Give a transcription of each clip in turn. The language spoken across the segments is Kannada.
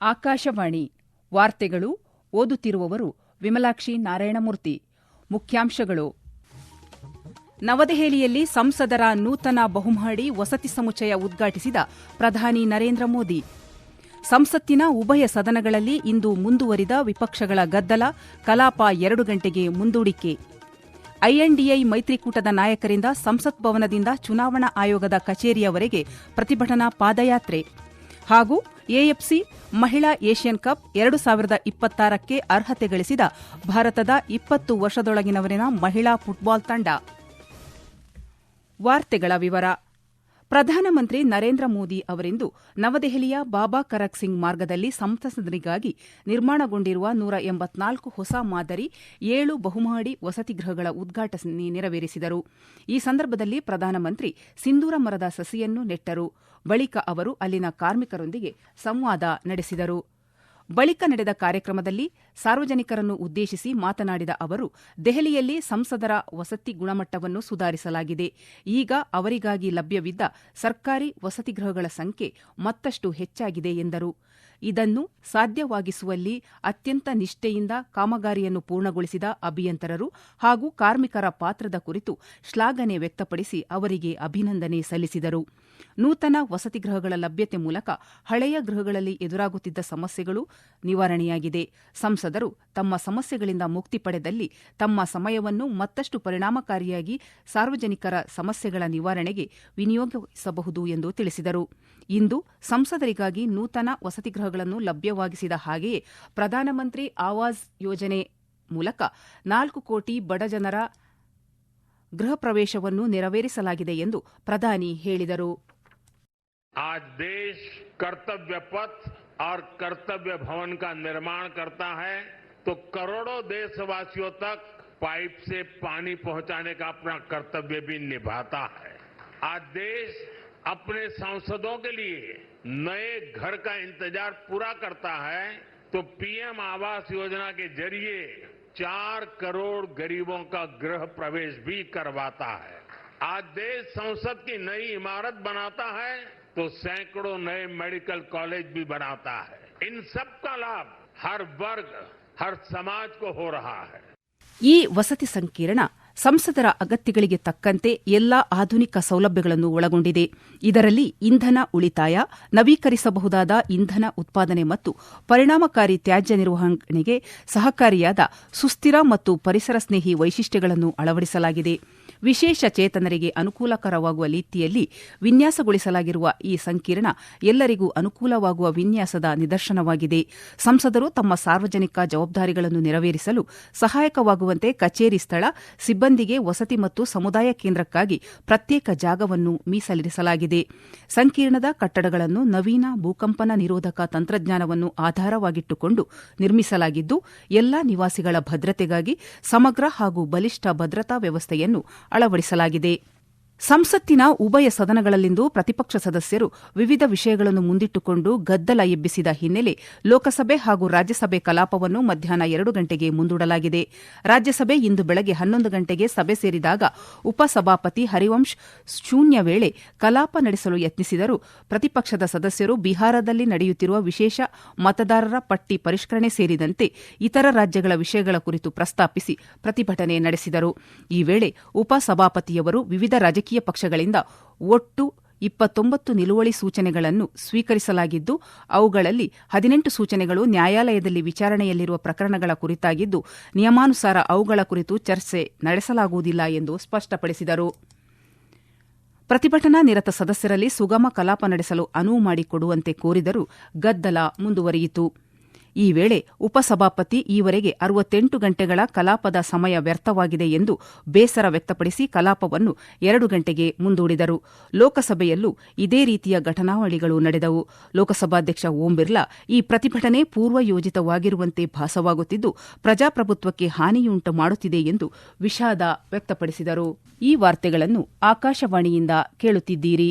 ಆಕಾಶವಾಣಿ ವಾರ್ತೆಗಳು ಓದುತ್ತಿರುವವರು ವಿಮಲಾಕ್ಷಿ ನಾರಾಯಣಮೂರ್ತಿ. ಮುಖ್ಯಾಂಶಗಳು. ನವದೆಹಲಿಯಲ್ಲಿ ಸಂಸದರ ನೂತನ ಬಹುಮಹಡಿ ವಸತಿ ಸಮುಚ್ಚಯ ಉದ್ಘಾಟಿಸಿದ ಪ್ರಧಾನಿ ನರೇಂದ್ರ ಮೋದಿ. ಸಂಸತ್ತಿನ ಉಭಯ ಸದನಗಳಲ್ಲಿ ಇಂದು ಮುಂದುವರಿದ ವಿಪಕ್ಷಗಳ ಗದ್ದಲ ಕಲಾಪ ಎರಡು ಗಂಟೆಗೆ ಮುಂದೂಡಿಕೆ. ಐಎನ್ಡಿಐ ಮೈತ್ರಿಕೂಟದ ನಾಯಕರಿಂದ ಸಂಸತ್ ಭವನದಿಂದ ಚುನಾವಣಾ ಆಯೋಗದ ಕಚೇರಿಯವರೆಗೆ ಪ್ರತಿಭಟನಾ ಪಾದಯಾತ್ರೆ. ಹಾಗೂ ಎಎಫ್ಸಿ ಮಹಿಳಾ ಏಷ್ಯನ್ ಕಪ್ ಎರಡು ಸಾವಿರದ ಇಪ್ಪತ್ತಾರಕ್ಕೆ ಅರ್ಹತೆ ಗಳಿಸಿದ ಭಾರತದ ಇಪ್ಪತ್ತು ವರ್ಷದೊಳಗಿನವರಿನ ಮಹಿಳಾ ಫುಟ್ಬಾಲ್ ತಂಡ. ವಾರ್ತೆಗಳ ವಿವರ. ಪ್ರಧಾನಮಂತ್ರಿ ನರೇಂದ್ರ ಮೋದಿ ಅವರಿಂದು ನವದೆಹಲಿಯ ಬಾಬಾ ಕರಕ್ ಸಿಂಗ್ ಮಾರ್ಗದಲ್ಲಿ ಸಂಸದರಿಗಾಗಿ ನಿರ್ಮಾಣಗೊಂಡಿರುವ ನೂರ ಎಂಬತ್ನಾಲ್ಕು ಹೊಸ ಮಾದರಿ ಏಳು ಬಹುಮಹಡಿ ವಸತಿಗೃಹಗಳ ಉದ್ಘಾಟನೆ ನೆರವೇರಿಸಿದರು. ಈ ಸಂದರ್ಭದಲ್ಲಿ ಪ್ರಧಾನಮಂತ್ರಿ ಸಿಂಧೂರ ಮರದ ಸಸಿಯನ್ನು ನೆಟ್ಟರು. ಬಳಿಕ ಅವರು ಅಲ್ಲಿನ ಕಾರ್ಮಿಕರೊಂದಿಗೆ ಸಂವಾದ ನಡೆಸಿದರು. ಬಳಿಕ ನಡೆದ ಕಾರ್ಯಕ್ರಮದಲ್ಲಿ ಸಾರ್ವಜನಿಕರನ್ನು ಉದ್ದೇಶಿಸಿ ಮಾತನಾಡಿದ ಅವರು, ದೆಹಲಿಯಲ್ಲಿ ಸಂಸದರ ವಸತಿ ಗುಣಮಟ್ಟವನ್ನು ಸುಧಾರಿಸಲಾಗಿದೆ. ಈಗ ಅವರಿಗಾಗಿ ಲಭ್ಯವಿದ್ದ ಸರ್ಕಾರಿ ವಸತಿಗೃಹಗಳ ಸಂಖ್ಯೆ ಮತ್ತಷ್ಟು ಹೆಚ್ಚಾಗಿದೆ ಎಂದರು. ಇದನ್ನು ಸಾಧ್ಯವಾಗಿಸುವಲ್ಲಿ ಅತ್ಯಂತ ನಿಷ್ಠೆಯಿಂದ ಕಾಮಗಾರಿಯನ್ನು ಪೂರ್ಣಗೊಳಿಸಿದ ಅಭಿಯಂತರರು ಹಾಗೂ ಕಾರ್ಮಿಕರ ಪಾತ್ರದ ಕುರಿತು ಶ್ಲಾಘನೆ ವ್ಯಕ್ತಪಡಿಸಿ ಅವರಿಗೆ ಅಭಿನಂದನೆ ಸಲ್ಲಿಸಿದರು. ನೂತನ ವಸತಿ ಗೃಹಗಳ ಲಭ್ಯತೆ ಮೂಲಕ ಹಳೆಯ ಗೃಹಗಳಲ್ಲಿ ಎದುರಾಗುತ್ತಿದ್ದ ಸಮಸ್ಯೆಗಳು ನಿವಾರಣೆಯಾಗಿದೆ. ಸಂಸದರು ತಮ್ಮ ಸಮಸ್ಯೆಗಳಿಂದ ಮುಕ್ತಿ ಪಡೆದಲ್ಲಿ ತಮ್ಮ ಸಮಯವನ್ನು ಮತ್ತಷ್ಟು ಪರಿಣಾಮಕಾರಿಯಾಗಿ ಸಾರ್ವಜನಿಕರ ಸಮಸ್ಯೆಗಳ ನಿವಾರಣೆಗೆ ವಿನಿಯೋಗಿಸಬಹುದು ಎಂದು ತಿಳಿಸಿದರು. ಇಂದು ಸಂಸದರಿಗಾಗಿ ನೂತನ ವಸತಿಗೃಹಗಳನ್ನು ಲಭ್ಯವಾಗಿಸಿದ ಹಾಗೆಯೇ ಪ್ರಧಾನಮಂತ್ರಿ ಆವಾಸ್ ಯೋಜನೆ ಮೂಲಕ ನಾಲ್ಕು ಕೋಟಿ ಬಡಜನರ ಗೃಹ ಪ್ರವೇಶವನ್ನು ನೆರವೇರಿಸಲಾಗಿದೆ ಎಂದು ಪ್ರಧಾನಿ ಹೇಳಿದರು आज देश कर्तव्य पथ और कर्तव्य भवन का निर्माण करता है तो करोड़ों देशवासियों तक पाइप से पानी पहुंचाने का अपना कर्तव्य भी निभाता है आज देश अपने सांसदों के लिए नए घर का इंतज़ार पूरा करता है तो पीएम आवास योजना के ज़रिए चार करोड़ गरीबों का गृह प्रवेश भी करवाता है। आज देश संसद की नई इमारत बनाता है तो सैकड़ों नए मेडिकल कॉलेज भी बनाता है। इन सब का लाभ हर वर्ग, हर समाज को हो रहा है। ये वसति संकीर्ण ಸಂಸದರ ಅಗತ್ಯಗಳಿಗೆ ತಕ್ಕಂತೆ ಎಲ್ಲಾ ಆಧುನಿಕ ಸೌಲಭ್ಯಗಳನ್ನು ಒಳಗೊಂಡಿದೆ. ಇದರಲ್ಲಿ ಇಂಧನ ಉಳಿತಾಯ, ನವೀಕರಿಸಬಹುದಾದ ಇಂಧನ ಉತ್ಪಾದನೆ ಮತ್ತು ಪರಿಣಾಮಕಾರಿ ತ್ಯಾಜ್ಯ ನಿರ್ವಹಣೆಗೆ ಸಹಕಾರಿಯಾದ ಸುಸ್ಥಿರ ಮತ್ತು ಪರಿಸರ ಸ್ನೇಹಿ ವೈಶಿಷ್ಟ್ಯಗಳನ್ನು ಅಳವಡಿಸಲಾಗಿದೆ. ವಿಶೇಷ ಚೇತನರಿಗೆ ಅನುಕೂಲಕರವಾಗುವ ರೀತಿಯಲ್ಲಿ ವಿನ್ಯಾಸಗೊಳಿಸಲಾಗಿರುವ ಈ ಸಂಕೀರ್ಣ ಎಲ್ಲರಿಗೂ ಅನುಕೂಲವಾಗುವ ವಿನ್ಯಾಸದ ನಿದರ್ಶನವಾಗಿದೆ. ಸಂಸದರು ತಮ್ಮ ಸಾರ್ವಜನಿಕ ಜವಾಬ್ದಾರಿಗಳನ್ನು ನೆರವೇರಿಸಲು ಸಹಾಯಕವಾಗುವಂತೆ ಕಚೇರಿ ಸ್ಥಳ, ಸಿಬ್ಬಂದಿಗೆ ವಸತಿ ಮತ್ತು ಸಮುದಾಯ ಕೇಂದ್ರಕ್ಕಾಗಿ ಪ್ರತ್ಯೇಕ ಜಾಗವನ್ನು ಮೀಸಲಿರಿಸಲಾಗಿದೆ. ಸಂಕೀರ್ಣದ ಕಟ್ಟಡಗಳನ್ನು ನವೀನ ಭೂಕಂಪನ ನಿರೋಧಕ ತಂತ್ರಜ್ಞಾನವನ್ನು ಆಧಾರವಾಗಿಟ್ಟುಕೊಂಡು ನಿರ್ಮಿಸಲಾಗಿದ್ದು, ಎಲ್ಲಾ ನಿವಾಸಿಗಳ ಭದ್ರತೆಗಾಗಿ ಸಮಗ್ರ ಹಾಗೂ ಬಲಿಷ್ಠ ಭದ್ರತಾ ವ್ಯವಸ್ಥೆಯನ್ನು ಅಳವಡಿಸಲಾಗಿದೆ. ಸಂಸತ್ತಿನ ಉಭಯ ಸದನಗಳಲ್ಲಿಂದು ಪ್ರತಿಪಕ್ಷ ಸದಸ್ಯರು ವಿವಿಧ ವಿಷಯಗಳನ್ನು ಮುಂದಿಟ್ಟುಕೊಂಡು ಗದ್ದಲ ಎಬ್ಬಿಸಿದ ಹಿನ್ನೆಲೆ ಲೋಕಸಭೆ ಹಾಗೂ ರಾಜ್ಯಸಭೆ ಕಲಾಪವನ್ನು ಮಧ್ಯಾಹ್ನ ಎರಡು ಗಂಟೆಗೆ ಮುಂದೂಡಲಾಗಿದೆ. ರಾಜ್ಯಸಭೆ ಇಂದು ಬೆಳಗ್ಗೆ ಹನ್ನೊಂದು ಗಂಟೆಗೆ ಸಭೆ ಸೇರಿದಾಗ ಉಪಸಭಾಪತಿ ಹರಿವಂಶ್ ಶೂನ್ಯ ವೇಳೆ ಕಲಾಪ ನಡೆಸಲು ಯತ್ನಿಸಿದರು. ಪ್ರತಿಪಕ್ಷದ ಸದಸ್ಯರು ಬಿಹಾರದಲ್ಲಿ ನಡೆಯುತ್ತಿರುವ ವಿಶೇಷ ಮತದಾರರ ಪಟ್ಟಿ ಪರಿಷ್ಕರಣೆ ಸೇರಿದಂತೆ ಇತರ ರಾಜ್ಯಗಳ ವಿಷಯಗಳ ಕುರಿತು ಪ್ರಸ್ತಾಪಿಸಿ ಪ್ರತಿಭಟನೆ ನಡೆಸಿದರು. ಈ ವೇಳೆ ಉಪಸಭಾಪತಿಯವರು ವಿವಿಧ ರಾಜಕೀಯ ಪಕ್ಷಗಳಿಂದ ಒಟ್ಟು ಇಪ್ಪತ್ತೊಂಬತ್ತು ನಿಲುವಳಿ ಸೂಚನೆಗಳನ್ನು ಸ್ವೀಕರಿಸಲಾಗಿದ್ದು, ಅವುಗಳಲ್ಲಿ ಹದಿನೆಂಟು ಸೂಚನೆಗಳು ನ್ಯಾಯಾಲಯದಲ್ಲಿ ವಿಚಾರಣೆಯಲ್ಲಿರುವ ಪ್ರಕರಣಗಳ ಕುರಿತಾಗಿದ್ದು, ನಿಯಮಾನುಸಾರ ಅವುಗಳ ಕುರಿತು ಚರ್ಚೆ ನಡೆಸಲಾಗುವುದಿಲ್ಲ ಎಂದು ಸ್ಪಷ್ಟಪಡಿಸಿದರು. ಪ್ರತಿಭಟನಾ ನಿರತ ಸದಸ್ಯರಲ್ಲಿ ಸುಗಮ ಕಲಾಪ ನಡೆಸಲು ಅನುವು ಮಾಡಿಕೊಡುವಂತೆ ಕೋರಿದರೂ ಗದ್ದಲ ಮುಂದುವರಿಯಿತು. ಈ ವೇಳೆ ಉಪಸಭಾಪತಿ ಈವರೆಗೆ ಅರವತ್ತೆಂಟು ಗಂಟೆಗಳ ಕಲಾಪದ ಸಮಯ ವ್ಯರ್ಥವಾಗಿದೆ ಎಂದು ಬೇಸರ ವ್ಯಕ್ತಪಡಿಸಿ ಕಲಾಪವನ್ನು ಎರಡು ಗಂಟೆಗೆ ಮುಂದೂಡಿದರು. ಲೋಕಸಭೆಯಲ್ಲೂ ಇದೇ ರೀತಿಯ ಘಟನಾವಳಿಗಳು ನಡೆದವು. ಲೋಕಸಭಾಧ್ಯಕ್ಷ ಓಂ ಬಿರ್ಲಾ ಈ ಪ್ರತಿಭಟನೆ ಪೂರ್ವಯೋಜಿತವಾಗಿರುವಂತೆ ಭಾಸವಾಗುತ್ತಿದ್ದು, ಪ್ರಜಾಪ್ರಭುತ್ವಕ್ಕೆ ಹಾನಿಯುಂಟು ಮಾಡುತ್ತಿದೆ ಎಂದು ವಿಷಾದ ವ್ಯಕ್ತಪಡಿಸಿದರು. ಈ ವಾರ್ತೆಗಳನ್ನು ಆಕಾಶವಾಣಿಯಿಂದ ಕೇಳುತ್ತಿದ್ದೀರಿ.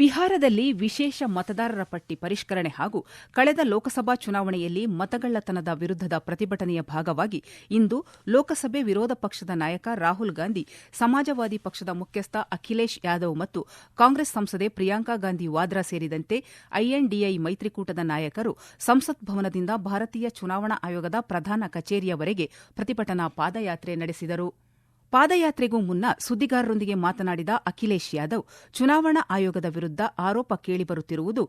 ಬಿಹಾರದಲ್ಲಿ ವಿಶೇಷ ಮತದಾರರ ಪಟ್ಟಿ ಪರಿಷ್ಕರಣೆ ಹಾಗೂ ಕಳೆದ ಲೋಕಸಭಾ ಚುನಾವಣೆಯಲ್ಲಿ ಮತಗಳ್ಳತನದ ವಿರುದ್ದದ ಪ್ರತಿಭಟನೆಯ ಭಾಗವಾಗಿ ಇಂದು ಲೋಕಸಭೆ ವಿರೋಧ ಪಕ್ಷದ ನಾಯಕ ರಾಹುಲ್ ಗಾಂಧಿ, ಸಮಾಜವಾದಿ ಪಕ್ಷದ ಮುಖ್ಯಸ್ಥ ಅಖಿಲೇಶ್ ಯಾದವ್ ಮತ್ತು ಕಾಂಗ್ರೆಸ್ ಸಂಸದೆ ಪ್ರಿಯಾಂಕಾ ಗಾಂಧಿ ವಾದ್ರಾ ಸೇರಿದಂತೆ ಐಎನ್ಡಿಐ ಮೈತ್ರಿಕೂಟದ ನಾಯಕರು ಸಂಸತ್ ಭವನದಿಂದ ಭಾರತೀಯ ಚುನಾವಣಾ ಆಯೋಗದ ಪ್ರಧಾನ ಕಚೇರಿಯವರೆಗೆ ಪ್ರತಿಭಟನಾ ಪಾದಯಾತ್ರೆ ನಡೆಸಿದರು. ಪಾದಯಾತ್ರೆಗೂ ಮುನ್ನ ಸುದ್ದಿಗಾರರೊಂದಿಗೆ ಮಾತನಾಡಿದ ಅಖಿಲೇಶ್ ಯಾದವ್, ಚುನಾವಣಾ ಆಯೋಗದ ವಿರುದ್ದ ಆರೋಪ ಕೇಳಿಬರುತ್ತಿರುವುದು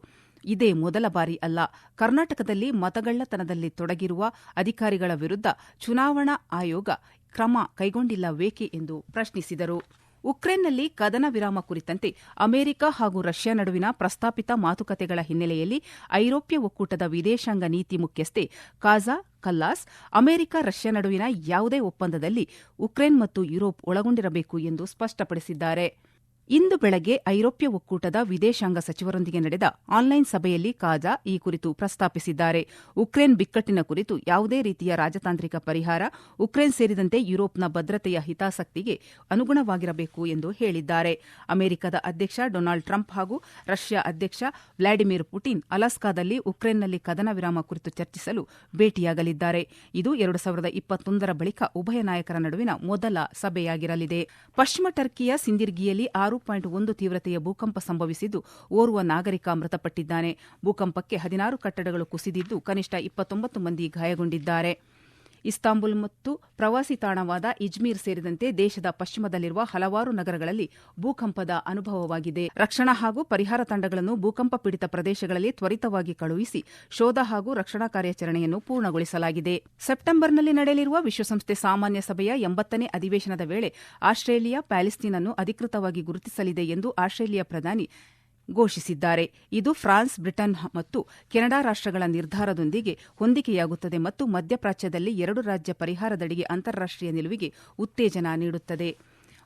ಇದೇ ಮೊದಲ ಬಾರಿ ಅಲ್ಲ. ಕರ್ನಾಟಕದಲ್ಲಿ ಮತಗಳ್ಳತನದಲ್ಲಿ ತೊಡಗಿರುವ ಅಧಿಕಾರಿಗಳ ವಿರುದ್ದ ಚುನಾವಣಾ ಆಯೋಗ ಕ್ರಮ ಕೈಗೊಂಡಿಲ್ಲವೇಕೆ ಎಂದು ಪ್ರಶ್ನಿಸಿದರು. ಉಕ್ರೇನ್ನಲ್ಲಿ ಕದನ ವಿರಾಮ ಕುರಿತಂತೆ ಅಮೆರಿಕ ಹಾಗೂ ರಷ್ಯಾ ನಡುವಿನ ಪ್ರಸ್ತಾಪಿತ ಮಾತುಕತೆಗಳ ಹಿನ್ನೆಲೆಯಲ್ಲಿ ಐರೋಪ್ಯ ಒಕ್ಕೂಟದ ವಿದೇಶಾಂಗ ನೀತಿ ಮುಖ್ಯಸ್ಥೆ ಕಾಜಾ ಕಲ್ಲಾಸ್ ಅಮೆರಿಕ, ರಷ್ಯಾ ನಡುವಿನ ಯಾವುದೇ ಒಪ್ಪಂದದಲ್ಲಿ ಉಕ್ರೇನ್ ಮತ್ತು ಯುರೋಪ್ ಒಳಗೊಂಡಿರಬೇಕು ಎಂದು ಸ್ಪಷ್ಟಪಡಿಸಿದ್ದಾರೆ. ಇಂದು ಬೆಳಗ್ಗೆ ಐರೋಪ್ಯ ಒಕ್ಕೂಟದ ವಿದೇಶಾಂಗ ಸಚಿವರೊಂದಿಗೆ ನಡೆದ ಆನ್ಲೈನ್ ಸಭೆಯಲ್ಲಿ ಕಾಜಾ ಈ ಕುರಿತು ಪ್ರಸ್ತಾಪಿಸಿದ್ದಾರೆ. ಉಕ್ರೇನ್ ಬಿಕ್ಕಟ್ಟಿನ ಕುರಿತು ಯಾವುದೇ ರೀತಿಯ ರಾಜತಾಂತ್ರಿಕ ಪರಿಹಾರ, ಉಕ್ರೇನ್ ಸೇರಿದಂತೆ ಯುರೋಪ್ನ ಭದ್ರತೆಯ ಹಿತಾಸಕ್ತಿಗೆ ಅನುಗುಣವಾಗಿರಬೇಕು ಎಂದು ಹೇಳಿದ್ದಾರೆ. ಅಮೆರಿಕದ ಅಧ್ಯಕ್ಷ ಡೊನಾಲ್ಡ್ ಟ್ರಂಪ್ ಹಾಗೂ ರಷ್ಯಾ ಅಧ್ಯಕ್ಷ ವ್ಲಾಡಿಮಿರ್ ಪುಟಿನ್ ಅಲಾಸ್ಕಾದಲ್ಲಿ ಉಕ್ರೇನ್ನಲ್ಲಿ ಕದನ ವಿರಾಮ ಕುರಿತು ಚರ್ಚಿಸಲು ಭೇಟಿಯಾಗಲಿದ್ದಾರೆ. ಇದು ಎರಡು ಸಾವಿರದ ಇಪ್ಪತ್ತೊಂದರ ಬಳಿಕ ಉಭಯ ನಾಯಕರ ನಡುವಿನ ಮೊದಲ ಸಭೆಯಾಗಿರಲಿದೆ. ಪಶ್ಚಿಮ ಟರ್ಕಿಯ ಸಿಂದಿರ್ಗಿಯಲ್ಲಿ ಆರು ಪಾಯಿಂಟ್ ಒಂದು ತೀವ್ರತೆಯ ಭೂಕಂಪ ಸಂಭವಿಸಿದ್ದು, ಓರ್ವ ನಾಗರಿಕ ಮೃತಪಟ್ಟಿದ್ದಾನೆ. ಭೂಕಂಪಕ್ಕೆ ಹದಿನಾರು ಕಟ್ಟಡಗಳು ಕುಸಿದಿದ್ದು, ಕನಿಷ್ಠ ಇಪ್ಪತ್ತೊಂಬತ್ತು ಮಂದಿ ಗಾಯಗೊಂಡಿದ್ದಾರೆ. ಇಸ್ತಾಂಬುಲ್ ಮತ್ತು ಪ್ರವಾಸಿ ತಾಣವಾದ ಇಜ್ಮೀರ್ ಸೇರಿದಂತೆ ದೇಶದ ಪಶ್ಚಿಮದಲ್ಲಿರುವ ಹಲವಾರು ನಗರಗಳಲ್ಲಿ ಭೂಕಂಪದ ಅನುಭವವಾಗಿದೆ. ರಕ್ಷಣಾ ಹಾಗೂ ಪರಿಹಾರ ತಂಡಗಳನ್ನು ಭೂಕಂಪ ಪೀಡಿತ ಪ್ರದೇಶಗಳಲ್ಲಿ ತ್ವರಿತವಾಗಿ ಕಳುಹಿಸಿ ಶೋಧ ಹಾಗೂ ರಕ್ಷಣಾ ಕಾರ್ಯಾಚರಣೆಯನ್ನು ಪೂರ್ಣಗೊಳಿಸಲಾಗಿದೆ. ಸೆಪ್ಟೆಂಬರ್ನಲ್ಲಿ ನಡೆಯಲಿರುವ ವಿಶ್ವಸಂಸ್ಥೆ ಸಾಮಾನ್ಯ ಸಭೆಯ ಎಂಬತ್ತನೇ ಅಧಿವೇಶನದ ವೇಳೆ ಆಸ್ಟ್ರೇಲಿಯಾ ಪ್ಯಾಲೆಸ್ತೀನ್ ಅನ್ನು ಅಧಿಕೃತವಾಗಿ ಗುರುತಿಸಲಿದೆ ಎಂದು ಆಸ್ಟ್ರೇಲಿಯಾ ಪ್ರಧಾನಿ ಘೋಷಿಸಿದ್ದಾರೆ. ಇದು ಫ್ರಾನ್ಸ್, ಬ್ರಿಟನ್ ಮತ್ತು ಕೆನಡಾ ರಾಷ್ಟಗಳ ನಿರ್ಧಾರದೊಂದಿಗೆ ಹೊಂದಿಕೆಯಾಗುತ್ತದೆ ಮತ್ತು ಮಧ್ಯಪ್ರಾಚ್ಯದಲ್ಲಿ ಎರಡು ರಾಜ್ಯ ಪರಿಹಾರದಡಿಗೆ ಅಂತಾರಾಷ್ಟೀಯ ನಿಲುವಿಗೆ ಉತ್ತೇಜನ ನೀಡುತ್ತದೆ.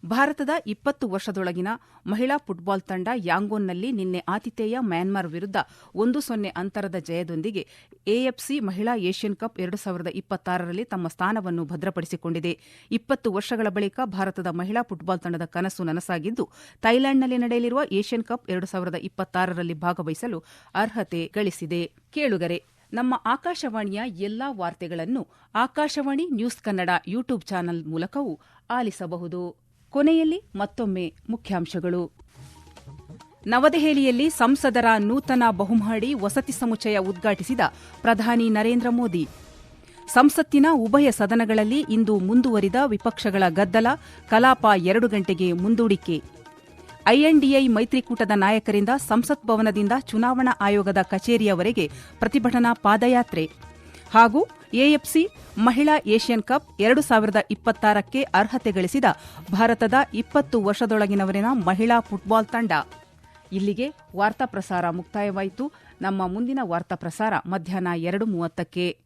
ಭಾರತದ ಇಪ್ಪತ್ತು ವರ್ಷದೊಳಗಿನ ಮಹಿಳಾ ಫುಟ್ಬಾಲ್ ತಂಡ ಯಾಂಗೋನ್ನಲ್ಲಿ ನಿನ್ನೆ ಆತಿಥೇಯ ಮ್ಯಾನ್ಮಾರ್ ವಿರುದ್ದ ಒಂದು ಸೊನ್ನೆ ಅಂತರದ ಜಯದೊಂದಿಗೆ ಎಎಫ್ಸಿ ಮಹಿಳಾ ಏಷ್ಯನ್ ಕಪ್ ಎರಡು ಸಾವಿರದ ಇಪ್ಪತ್ತಾರರಲ್ಲಿ ತಮ್ಮ ಸ್ಥಾನವನ್ನು ಭದ್ರಪಡಿಸಿಕೊಂಡಿದೆ. ಇಪ್ಪತ್ತು ವರ್ಷಗಳ ಬಳಿಕ ಭಾರತದ ಮಹಿಳಾ ಫುಟ್ಬಾಲ್ ತಂಡದ ಕನಸು ನನಸಾಗಿದ್ದು, ಥೈಲ್ಯಾಂಡ್ನಲ್ಲಿ ನಡೆಯಲಿರುವ ಏಷ್ಯನ್ ಕಪ್ ಎರಡು ಸಾವಿರದ ಇಪ್ಪತ್ತಾರರಲ್ಲಿ ಭಾಗವಹಿಸಲು ಅರ್ಹತೆ ಗಳಿಸಿದೆ. ಕೇಳುಗರೆ, ನಮ್ಮ ಆಕಾಶವಾಣಿಯ ಎಲ್ಲಾ ವಾರ್ತೆಗಳನ್ನು Akashvani news Kannada YouTube channel ಮೂಲಕವೂ ಆಲಿಸಬಹುದು. ಕೊನೆಯಲ್ಲಿ ಮತ್ತೊಮ್ಮೆ ಮುಖ್ಯಾಂಶಗಳು. ನವದೆಹಲಿಯಲ್ಲಿ ಸಂಸದರ ನೂತನ ಬಹುಮಹಡಿ ವಸತಿ ಸಮುಚ್ಚಯ ಉದ್ಘಾಟಿಸಿದ ಪ್ರಧಾನಿ ನರೇಂದ್ರ ಮೋದಿ. ಸಂಸತ್ತಿನ ಉಭಯ ಸದನಗಳಲ್ಲಿ ಇಂದು ಮುಂದುವರಿದ ವಿಪಕ್ಷಗಳ ಗದ್ದಲ, ಕಲಾಪ ಎರಡು ಗಂಟೆಗೆ ಮುಂದೂಡಿಕೆ. ಐಎನ್ಡಿಐ ಮೈತ್ರಿಕೂಟದ ನಾಯಕರಿಂದ ಸಂಸತ್ ಭವನದಿಂದ ಚುನಾವಣಾ ಆಯೋಗದ ಕಚೇರಿಯವರೆಗೆ ಪ್ರತಿಭಟನಾ ಪಾದಯಾತ್ರೆ. ಹಾಗೂ ಎಎಫ್ಸಿ ಮಹಿಳಾ ಏಷ್ಯನ್ ಕಪ್ ಎರಡು ಸಾವಿರದ ಇಪ್ಪತ್ತಾರಕ್ಕೆ ಅರ್ಹತೆ ಗಳಿಸಿದ ಭಾರತದ ಇಪ್ಪತ್ತು ವರ್ಷದೊಳಗಿನವರಿನ ಮಹಿಳಾ ಫುಟ್ಬಾಲ್ ತಂಡ. ಇಲ್ಲಿಗೆ ವಾರ್ತಾ ಪ್ರಸಾರ ಮುಕ್ತಾಯವಾಯಿತು. ನಮ್ಮ ಮುಂದಿನ ವಾರ್ತಾ ಪ್ರಸಾರ ಮಧ್ಯಾಹ್ನ ಎರಡು ಮೂವತ್ತಕ್ಕೆ.